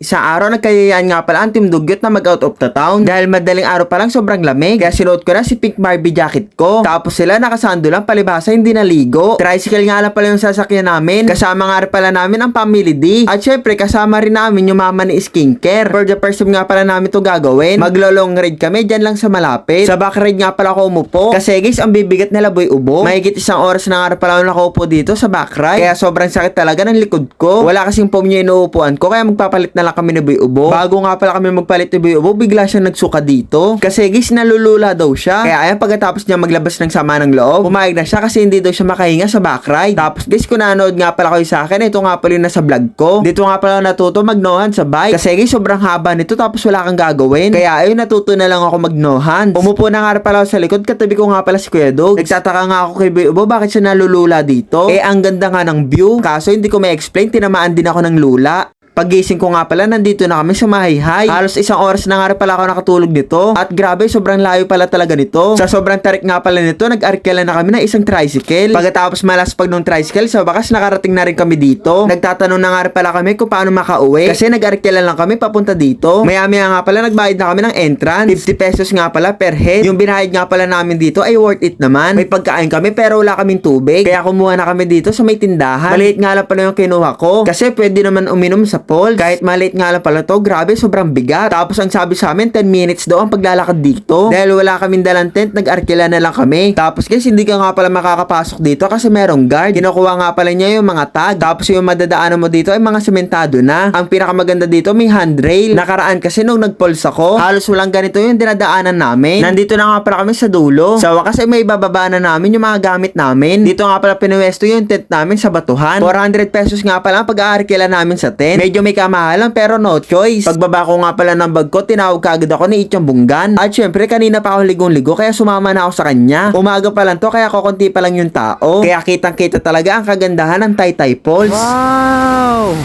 Isang araw nagkayayaan nga pala ang Team Dugyot na mag out of the town dahil madaling araw pa lang sobrang lamig. Kaya sinuot ko na si pink Barbie jacket ko. Tapos sila nakasando lang palibhasa hindi naligo. Tricycle nga lang pala yung sasakyan namin. Kasama nga pala namin ang family D. At syempre kasama rin namin yung mama ni skincare. For the first time nga pala namin to gagawin. Maglo-long ride kami dyan lang sa malapit. Sa back ride nga pala ako umupo. Kasi guys ang bibigat nila boy ubo. Mahigit isang oras na nga pala ako nakaupo dito sa back ride. Kaya sobrang sakit talaga ng likod ko. Wala kasing foam yung inuupuan ko kaya magpapalit na lang kami ni Boy Ubo. Bago nga pala kami magpalit ni Ubo, bigla siya nagsuka dito. Kasi guys, nalulula daw siya. Kaya ayan, pagkatapos niya maglabas ng sama ng loob, pumayag na siya kasi hindi daw siya makahinga sa back ride. Tapos guys, kung nanood nga pala kayo sa akin, ito nga pala yung nasa vlog ko. Dito nga pala natuto magnohan sa bike. Kasi guys, sobrang haba nito tapos wala kang gagawin. Kaya ayun, natuto na lang ako magnohan. Umupo na nga pala ako sa likod, katabi ko nga pala si Kuya Dog. Nagtataka nga ako kay Ubo, bakit siya nalulula dito? Eh, ang ganda nga ng view. Kaso hindi ko ma-explain, tinamaan din ako ng lula. Pagising ko nga pala, nandito na kami sa Mahayhay. Halos isang oras na nga pala ako nakatulog nito. At grabe, sobrang layo pala talaga nito. Sa sobrang tarik nga pala nito, nag-arkela na kami ng isang tricycle. Pagkatapos malaspag ng tricycle, sa wakas nakarating na rin kami dito. Nagtatanong na nga pala kami kung paano makauwi. Kasi nag-arkela lang kami papunta dito. Maya-maya nga pala, nagbayad na kami ng entrance. 50 pesos nga pala per head. Yung binayad nga pala namin dito ay worth it naman. May pagkain kami pero wala kaming tubig. Kaya kumuha na kami dito sa may tindahan. Maliit nga lang pala yung kinuha ko. Kasi pwede naman uminom sa pool. Kahit maliit nga lang pala to, grabe, sobrang bigat. Tapos ang sabi sa amin, 10 minutes daw ang paglalakad dito. Dahil wala kaming dalang tent, nag-arkila na lang kami. Tapos guys, hindi ka nga pala makakapasok dito kasi merong guard. Kinukuha nga pala niya yung mga tag. Tapos yung madadaanan mo dito ay mga sementado na. Ang pinakamaganda dito, may handrail. Nakaraan kasi nung nag-pulse ako, halos walang ganito yung dinadaanan namin. Nandito na nga pala kami sa dulo. Sa wakas ay may bababa na namin yung mga gamit namin. Dito nga pala pinuwesto yung tent namin sa batuhan. 400 pesos nga pala ang pag-aarkila namin sa tent. Medyo may kamahalan pero no choice. Pagbaba ko nga pala ng bag ko, tinawag kagad ako ni Ichang Bunggan. At syempre kanina pa ako ligong-ligo kaya sumama na ako sa kanya. Umaga pa lang to kaya kukunti pa lang yung tao. Kaya kitang-kita talaga ang kagandahan ng Taytay Falls. Wow!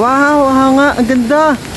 Wow, wow nga, ang ganda.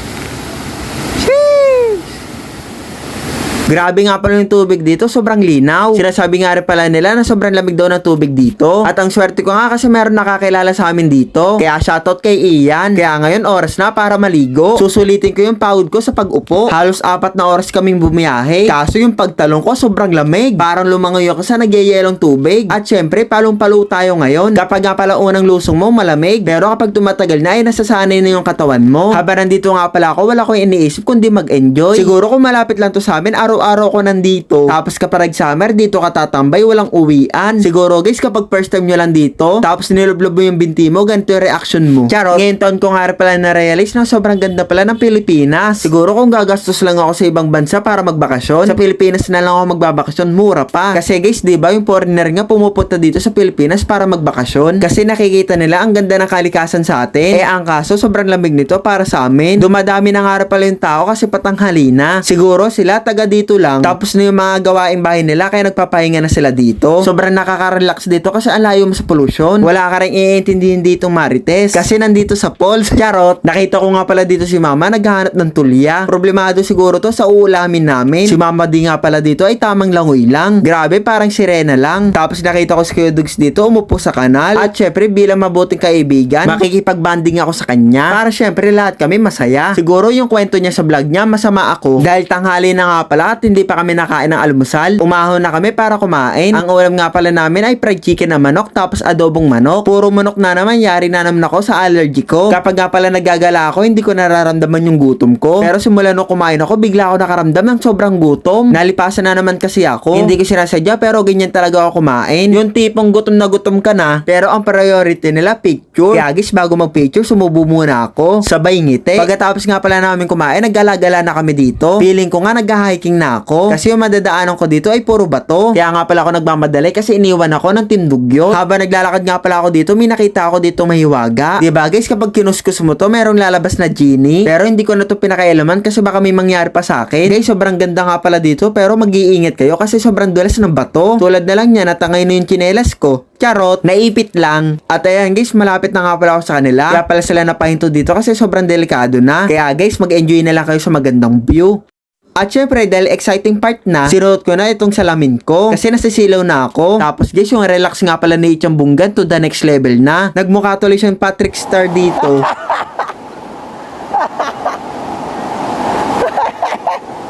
Grabe nga pala yung tubig dito, sobrang linaw. Sinasabi nga rin pala nila na sobrang lamig daw ng tubig dito. At ang swerte ko nga kasi meron nakakilala sa amin dito. Kaya shoutout kay Ian. Kaya ngayon oras na para maligo. Susulitin ko yung pawod ko sa pag-upo. Halos apat na oras kaming bumiyahe. Kaso yung pagtalong ko sobrang lamig. Parang lumangoy ako sa nagyayelong tubig. At syempre, palong-palo tayo ngayon. Kapag nga pala unang lusong mo, malamig. Pero kapag tumatagal na, ay nasasanay na yung katawan mo. Habang nandito nga pala ako, wala ko iniisip kundi mag-enjoy. Siguro kung malapit lang to sa amin, araw-araw ko nandito. Tapos kapag summer, dito ka tatambay, walang uwian. Siguro guys, kapag first time nyo lang dito, tapos nilublob mo yung binti mo, ganito yung reaction mo. Charot. Ngayon taon ko nga pala na-realize na sobrang ganda pala ng Pilipinas. Siguro kung gagastos lang ako sa ibang bansa para magbakasyon, sa Pilipinas na lang ako magbabakasyon, mura pa. Kasi guys, di ba yung foreigner nga pumupunta dito sa Pilipinas para magbakasyon? Kasi nakikita nila ang ganda ng kalikasan sa atin. Eh ang kaso, sobrang lamig nito para sa amin. Dumadami na nga pala yung tao kasi patanghali na. Siguro sila taga dito lang. Tapos na yung mga gawaing bahay nila kaya nagpapahinga na sila dito. Sobrang nakaka-relax dito kasi ang layo mo sa pollution. Wala ka rin iintindihin dito marites. Kasi nandito sa falls. Charot. Nakita ko nga pala dito si mama naghahanap ng tulya. Problemado siguro to sa uulamin namin. Si mama di nga pala dito ay tamang langoy lang. Grabe parang sirena lang. Tapos nakita ko si Kuya Dugs dito umupo sa kanal. At syempre bilang mabuting kaibigan, makikipag-banding ako sa kanya. Para syempre lahat kami masaya. Siguro yung kwento niya sa vlog niya masama ako. Dahil tanghali na nga pala at hindi pa kami nakain ng almusal. Umahon na kami para kumain. Ang ulam nga pala namin ay fried chicken na manok tapos adobong manok. Puro manok na naman, yari na naman ako sa allergy ko. Kapag nga pala nagagala ako, hindi ko nararamdaman yung gutom ko. Pero simula nung kumain ako, bigla ako nakaramdam ng sobrang gutom. Nalipasan na naman kasi ako. Hindi ko sinasadya pero ganyan talaga ako kumain. Yung tipong gutom na gutom ka na, pero ang priority nila picture. Kaya guys, bago mag-picture, sumubo muna ako. Sabay ngiti. Pagkatapos nga pala namin kumain, naggala-gala na kami dito. Feeling ko nga nag-hiking na ako. Kasi yung madadaanan ko dito ay puro bato. Kaya nga pala ako nagmamadali kasi iniwan ako ng tindugyo. Habang naglalakad nga pala ako dito, may nakita ako dito mahiwaga. Diba guys, kapag kinuskus mo to, merong lalabas na genie. Pero hindi ko na to pinakailaman kasi baka may mangyari pa sa akin. Guys, sobrang ganda nga pala dito pero mag-iingat kayo kasi sobrang dulas ng bato. Tulad na lang niya, natangay na yung chinelas ko. Charot, naipit lang. At ayan guys, malapit na nga pala ako sa kanila. Kaya pala sila napahinto dito kasi sobrang delikado na. Kaya guys, mag-enjoy na lang kayo sa magandang view. At syempre, dahil exciting part na, sinuot ko na itong salamin ko. Kasi nasisilaw na ako. Tapos guys, yung relax nga pala ni Ichang Bunggan to the next level na. Nagmukha tuloy siyang Patrick Star dito.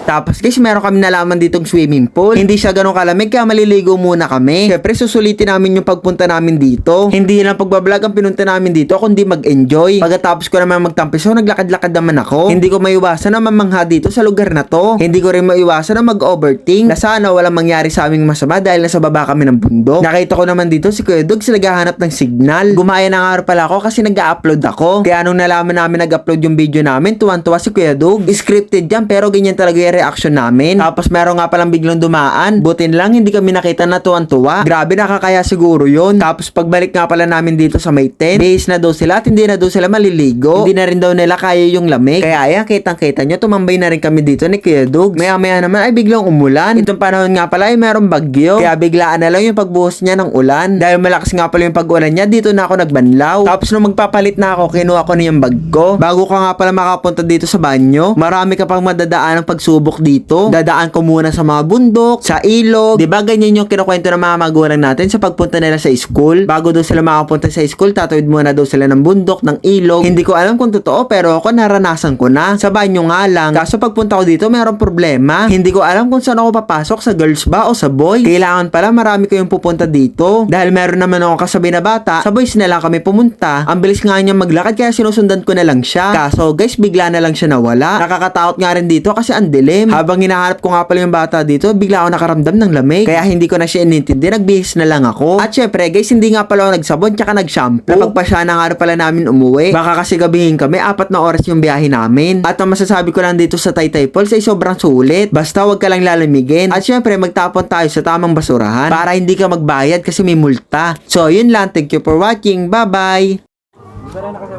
Tapos guys, meron kami nalaman ditong swimming pool. Hindi siya ganun kalamig kaya maliligo muna kami. Syempre, susulitin namin yung pagpunta namin dito. Hindi lang pagbablog ang pinunta namin dito, kundi mag-enjoy. Pagkatapos ko naman magtampiso, naglakad-lakad naman ako. Hindi ko maiwasan na mamangha dito sa lugar na to. Hindi ko rin maiwasan na mag-overthink na sana walang mangyari sa aming masama dahil nasa baba kami ng bundok. Nakita ko naman dito si Kuya Dog sila naghahanap ng signal. Gumaya na nga pala ako kasi nag-upload ako. Kaya nung nalaman namin nag-upload yung video namin, tuwan-tuwa si Kuya Dog. Scripted yan pero ganyan talaga yung reaction namin. Tapos meron nga palang biglang dumaan. Butin lang hindi kami nakita na tuwan-tuwa. Grabe nakakaya siguro yun. Tapos pagbalik nga pala namin dito sa may tent, base na daw sila at hindi na daw sila maliligo. Hindi na rin daw nila kaya yung lamig. Kaya ayan, kitang-kita nyo, tumambay na rin kami dito ni Kuya Dog. Maya-maya naman ay biglang umulan. Itong panahon nga pala ay merong bagyo. Kaya biglaan na lang yung pagbuhos niya ng ulan. Dahil malakas nga pala yung pag-ulan niya, dito na ako nagbanlaw. Tapos nung magpapalit na ako, kinuha ko na yung bag ko. Bago ka nga pala makapunta dito sa banyo, marami ka pang madadaan ng pagsubok dito. Dadaan ko muna sa mga bundok, sa ilog. 'Di ba ganyan yung kinukwento ng mga magulang natin sa pagpunta nila sa school? Bago daw sila makapunta sa school, tatawid muna daw sila ng bundok, ng ilog. Hindi ko alam kung totoo, pero ako naranasan ko na. Sa banyo nga lang. Kaso pagpunta ko dito, mayroong problema. Hindi ko alam kung saan ako papasok, sa girls ba o sa boy. Kailangan pala marami ko yung pupunta dito. Dahil meron naman ako kasabi na bata, sa boys na lang kami pumunta. Ang bilis nga niya maglakad kaya sinusundan ko na lang siya. Kaso guys, bigla na lang siya nawala. Nakakatakot nga rin dito kasi ang dilim. Habang hinahanap ko nga pala yung bata dito, bigla ako nakaramdam ng lamig. Kaya hindi ko na siya inintindi, nagbihis na lang ako. At syempre guys, hindi nga pala ako nagsabon tsaka nag-shampoo. Napagpasya na nga pala namin umuwi. Baka kasi gabihin kami, apat na oras yung biyahe namin. At ang masasabi ko lang dito sa Taytay Falls ay sobrang sulit. Basta wag ka lang lalamigin. At syempre, magtapon tayo sa tamang basurahan para hindi ka magbayad kasi may multa. So, yun lang. Thank you for watching. Bye-bye!